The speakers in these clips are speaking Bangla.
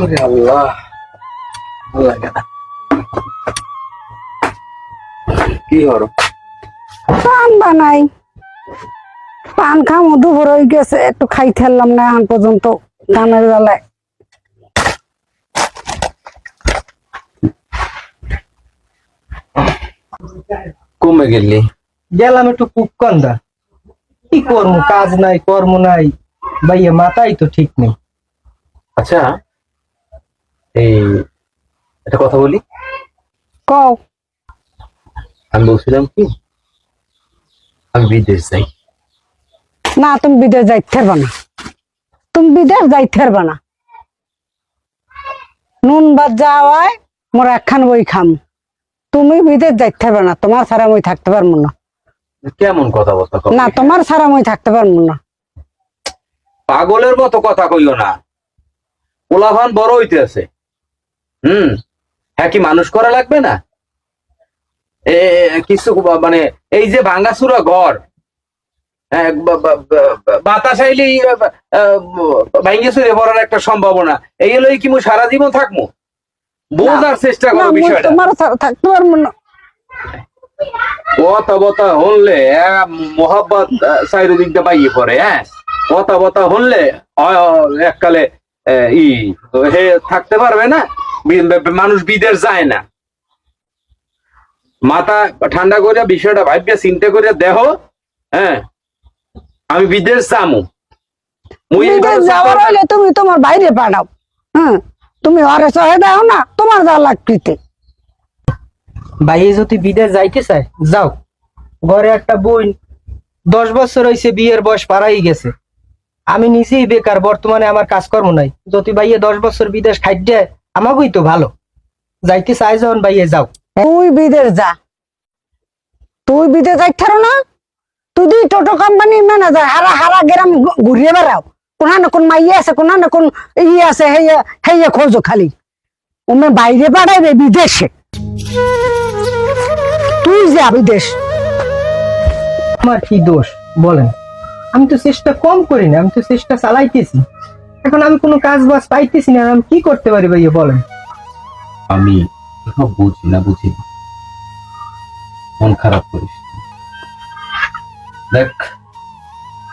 ওরে আল্লাহ ভালো লাগে না কি হর পান বানাই। পান খামো দুপুর হয়ে গেছে একটু খাই ফেললাম না এখন পর্যন্ত গানের বেলায় কমে গেলি। গেলাম একটু কুকন্দা কি করব কাজ নাই কর্ম নাই। ভাইয়া মাথাই তো ঠিক নেই। আচ্ছা। এই একটা কথা বলি? কও। আমি বলছিলাম কি আমি বিদেশ যাই। না তুমি বিদেশ যাইতে পারবা না। তুমি বিদেশ যাইতে পারবা না। নুন বাদ যাওয়ায় মোর একখান বই খাম। তুমি বিদেশ যাইতে পারবা না তোমার ছাড়া মই থাকতে পারব না। কেমন কথা বলতে না তোমার ছাড়া মই থাকতে পারব না। পাগলের মতো কথা কইও না। পোলাভান বড় হইতে আছে হুম। হ্যাঁ কি মানুষ করা লাগবে না? এ কিছু মানে এই যে ভাঙ্গাসুরা ঘর হ্যাঁ, বাতাস আইলেই ভাঙ্গে চুরে পড়ার একটা সম্ভাবনা। এই হলো কি মু সারা জীবন থাকব বোঝার চেষ্টা করো বিষয়টা। থাকতে পারব না। কথা বতা হনলে মোহাব্বত দিয়ে পাইয়ে পড়ে হ্যাঁ? কথা বতা হনলে এককালে ই হে থাকতে পারবে না? মানুষ বিদেশ যায় না। মাথা ঠান্ডা করে বিষয়টা ভাবিয়া চিন্তা করে দেহ হ্যাঁ আমি বিদেশ যামু। তুমি তোমার বাইরে পাঠাও হ্যাঁ তুমি অরে সহে দাও না তোমার যা লাগতে ভাইয়ে যদি বিদেশ যাইতে চায় যাও। ঘরে একটা বোন দশ বছর হয়েছে বিয়ের বয়স পাড়াই গেছে। আমি নিজেই বেকার বর্তমানে আমার কাজকর্ম নাই। যদি ভাইয়ে দশ বছর বিদেশ খাইতে আমাকেই তো ভালো। যাইতে চাই যখন ভাইয়ে যাও। তুই বিদেশ যা। তুই বিদেশ যাইতে না? তুই টোটো কোম্পানি ম্যানেজার হারা হারা গ্রাম ঘুরিয়ে বেড়াও কোনা না কোন মাইয়ে আছে কোনা না কোন ইয়ে আছে হেয়ে হেয়ে খোঁজো খালি। ওমে বাইরে পাঠাইবে বিদেশে। তুই যা বিদেশ। আমার কি দোষ? বলেন। আমি তো চেষ্টা কম করি না আমি তো চেষ্টা চালাইতেছি। এখন আমি কোনো কাজ বাজ পাইতেছি না, আমি কি করতে পারি ভাইয়া, বলেন? আমি বুঝি না বুঝি না। মন খারাপ করিস দেখ,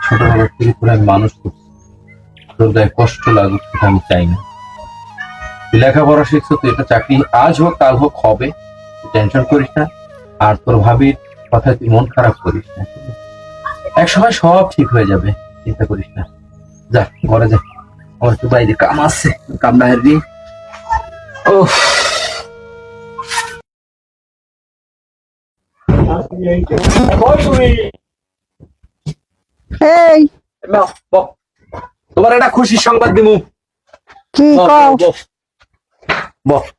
ছোটবেলা থেকে তোর আমি মানুষ করছি। তোর গায়ে কষ্ট লাগুক সেটা আমি চাই না। তুই লেখাপড়া শিখছো তুই এটা চাকরি আজ হোক, কাল হোক, হবে। টেনশন করিস না। আর তোর ভাবির কথা তুই মন খারাপ করিস না। এক সময় সব ঠিক হয়ে যাবে, চিন্তা করিস না। যা, ঘরে যা। আমার একটু বাইরে কাম আছে কাম না হারবি ও এই। তোমার একটা খুশির সংবাদ দিমু। কি বহ, কও?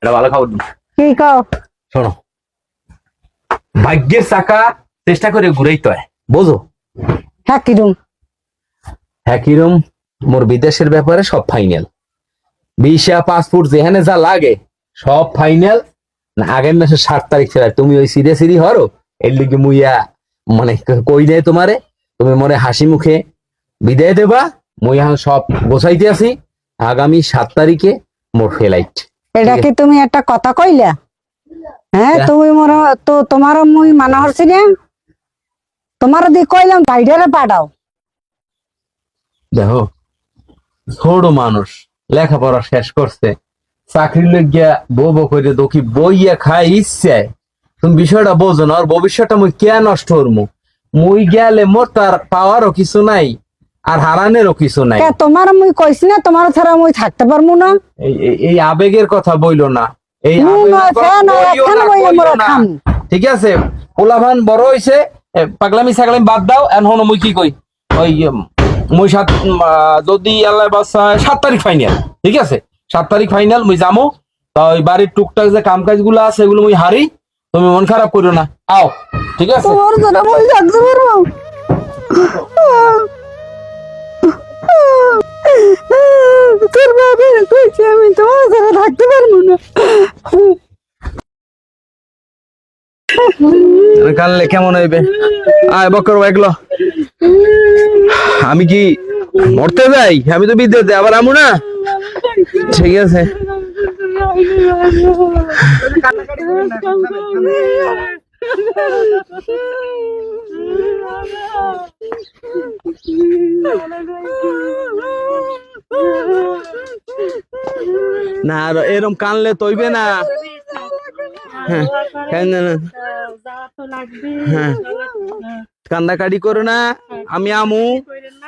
এটা ভালো খাবার দিমু। কি কও? শোনো। ভাগ্যের চাকা চেষ্টা করে ঘুরেই তো হয়, বোঝো? হ্যাঁ কিরম হ্যাঁ কিরম মোর বিদেশের ব্যাপারে সব ফাইনাল ভিসা পাসপোর্ট যেখানে যা লাগে সব ফাইনাল না আগের মাসের সাত তারিখ ছিল তুমি ওই সিরে সিরি হরো এর লিগে মুইয়া মানে কই দেয় তোমারে। তুমি মনে হাসি মুখে বিদায় দেবা মুই এখন সব গোছাইতে আছি। আগামী সাত তারিখে মোর ফ্লাইট এটা কি তুমি একটা কথা কইলা? হ্যাঁ হ্যাঁ। তুমি মোর তো তোমার মুই মানা হরছি না। তোমার দি কইলাম পাঠাও। দেখো ছোট মানুষ লেখাপড়া শেষ করছে চাকরি লইয়া বউ বউ করে দোকি বইয়া খাই ইচ্ছে। তুমি বিষয়টা বোঝো না আর ভবিষ্যৎটা মুই কে নষ্ট করব মুই গেলে মোর তার পাওয়ারও কিছু নাই আর হারানেরও কিছু নাই। কে তোমার মুই কইছি না তোমার ছাড়া মুই থাকতে পারব না? এই আবেগের কথা বইলো না। এই। ঠিক আছে পোলাভান বড় হইছে পাগলামি সাগলামি বাদ দাও এখন মুই কি কই? ওই মুই সাত যদি আল্লাহ বাসায় সাত তারিখ ফাইনাল ঠিক আছে? সাত তারিখ ফাইনাল মুই যামো। তা ওই বাড়ির টুকটাক যে কাম কাজগুলো আছে এগুলো মুই হারি তুমি মন খারাপ করো না। আও ঠিক আছে? তোমার ছাড়া মুই থাকতে পারব। তোর বাবার কইছে আমি তোমার থাকতে পারব না। কেমন হইবে? আয় বকর এগুলো। আমি কি মরতে যাই? আমি তো বিদ্যুৎ আবার আমু না? ঠিক আছে। না, আর এরম কানলে তৈবে না। হ্যাঁ কান্দে হ্যাঁ। কান্দাকাটি করো না। আমি আমু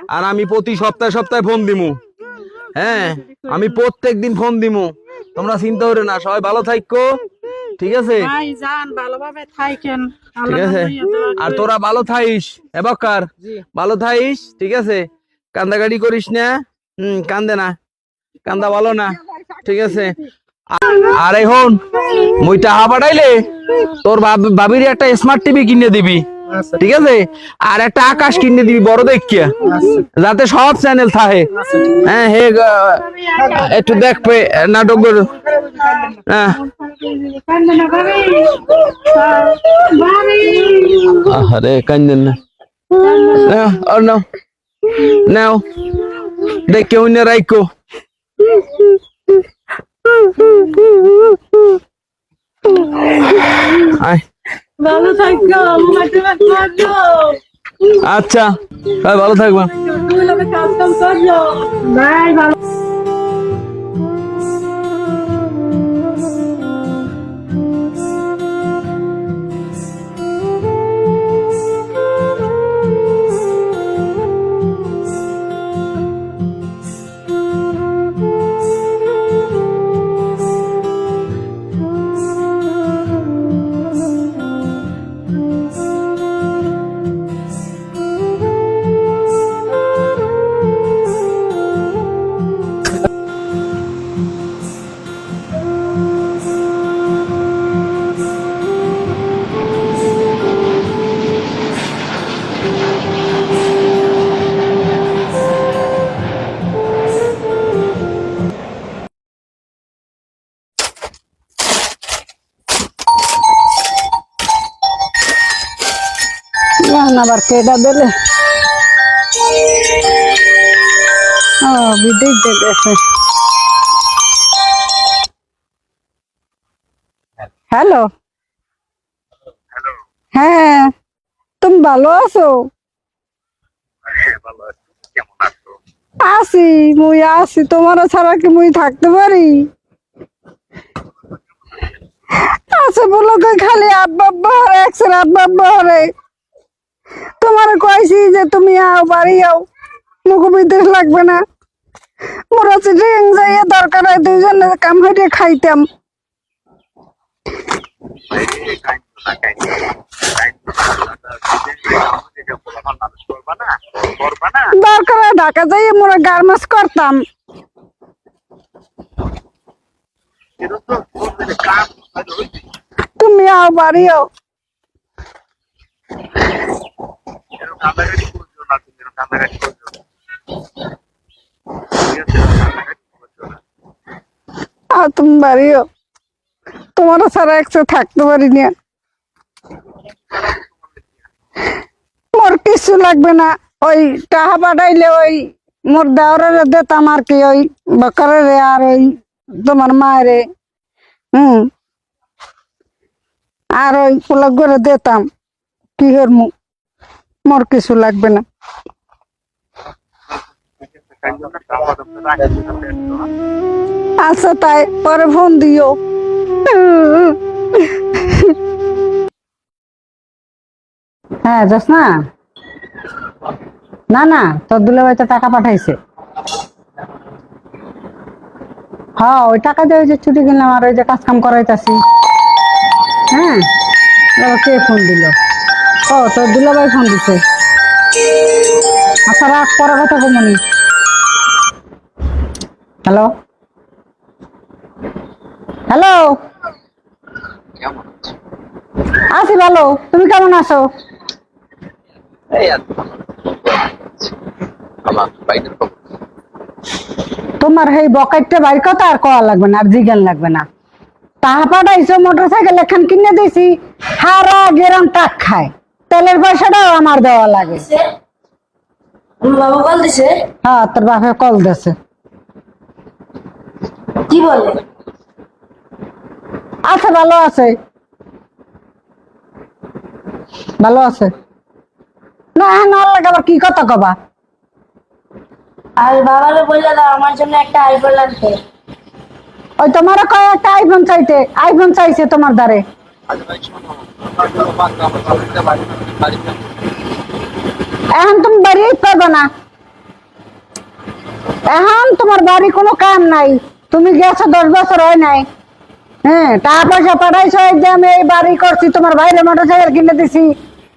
আর আমি প্রতি সপ্তাহে সপ্তাহে ফোন দিমু। হ্যাঁ আমি প্রত্যেক দিন ফোন দিমু। তোমরা চিন্তা করো না সবাই ভালো থাকো ঠিক আছে? ঠিক আছে? আর তোরা ভালো থাইস এবাকার ভালো থাইস ঠিক আছে? কান্দাকাটি করিস না হম কান্দে না। কান্দা ভালো না ঠিক আছে? আর- আর এখন মুই টাহা পাঠাইলে তোর ভাব- ভাবির একটা স্মার্ট টিভি কিনে দিবি। ঠিক আছে? আর একটা আকাশ কিনে দিবি বড় দেখিয়া। যাতে সব চ্যানেল থাকে। হ্যাঁ হে একটু দেখবে নাটক। হ্যাঁ। আরে কান্দেন না। আর নাও। নাও। দেখে অন্য রাইকো আয়। ভালো থাকো আচ্ছা ভালো থাকবেন ভালো দিলে। ও হ্যালো। হ্যাঁ তুমি ভালো আছো? আছি। মুই আছি। তোমার ছাড়া কি মুই থাকতে পারি? আছে বলো খালি আব্বা আব্বা হরে একসের আব্বা আব্বা হরে। তোমার কইছি যে তুমি আও, বাড়ি আও। মুখো বিদেশ লাগবে না। মোর ট্রেন যাইয়ে দরকার হয় দুইজনে কাম হইতে খাইতাম। দরকার ঢাকা যাইয়ে মোরা গার্মেন্টস করতাম। তুমি আও, বাড়ি আও। আর তুমি বাড়িও। তোমার ছাড়া একসাথে থাকতে পারি না মোর কিছু লাগবে না। ওই টাহা পাঠাইলে ওই মোর দেওয়ারে দিতাম আর কি ওই বকরে আর ওই তোমার মায়েরে। হুম। আর ওই পোলাক করে দিতাম। কি করমু? মোর কিছু লাগবে না। আচ্ছা তাই পরে ফোন দিও। হ্যাঁ যাস না না, তোর দুলে তো টাকা পাঠাইছে। হ্যাঁ ওই টাকা দিয়ে ওই যে ছুটি কিনলাম আর ওই যে কাজ কাম করাইতাছি। হ্যাঁ কে ফোন দিল? ও, তোর দুলাভাই ফোন দিছে। আচ্ছা রাখ, পরে কথা কমনি হ্যালো হ্যালো আছি ভালো তুমি কেমন আছো? তোমার সেই বকাইটটা বাইর কথা আর কওয়া লাগবে না আর জিজ্ঞান লাগবে না। তাহা পাঠাইছো মোটর সাইকেল এখান কিনে দিছি হারা গেরাম টাক খায়। তেলের পয়সাটাও আমার দেওয়া লাগে। হ্যাঁ তোর বাপে কল দিছে। কি বলে? আছে ভালো আছে। ভালো আছে। না হ্যাঁ কি কথা কবা? আর বাবারে বললে দাও আমার জন্য একটা আইফোন লাগবে। ওই তোমার কয় একটা আইফোন চাইতে? আইফোন চাইছে তোমার দ্বারে। এখন তুমি বাড়ি পাবে না। এখন তোমার বাড়ি কোনো কাম নাই। তুমি গেছো দশ বছর হয় নাই। হ্যাঁ টাকা পয়সা পাঠাইছো যে আমি এই বাড়ি করছি, তোমার বাইরে মোটর সাইকেল কিনে দিছি।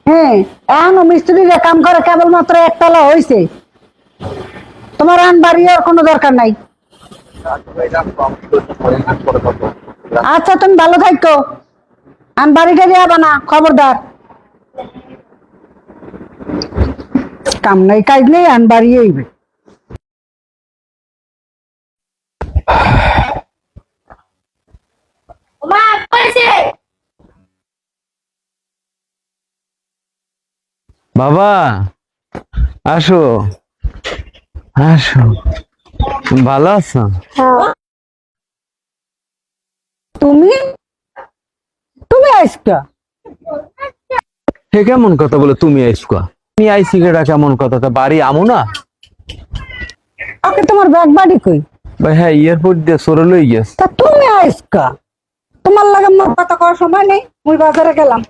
হ্যাঁ এখনও মিস্ত্রিরা কাম করে কেবলমাত্র একতলা হয়েছে তোমার এখন বাড়ি আর কোনো দরকার নাই। আচ্ছা তুমি ভালো থাকো। আমি বাড়িটা যাবা না, খবরদার। কাম নাই, কাজ নেই, আন বাড়ি বাবা আসো। আসো। ভালো আছো? তুমি? তুমি আইসকা? হে কেমন কথা বলে তুমি আইসকা? তুমি আইসি কেটা কেমন কথা? তা বাড়ি আমু না? ওকে তোমার ব্যাগ বাড়ি কই? ভাই হ্যাঁ এয়ারপোর্ট দিয়ে সরে লই গেছে। তা তুমি আইসকা? তোমার লাগে মোর কথা করার সময় নেই মুই বাজারে গেলাম।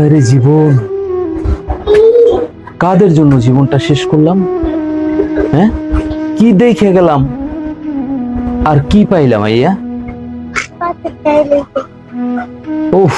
আরে জীবন। কাদের জন্য জীবনটা শেষ করলাম? হ্যাঁ? কি দেখে গেলাম? আর কি পাইলাম আইয়া? উফ।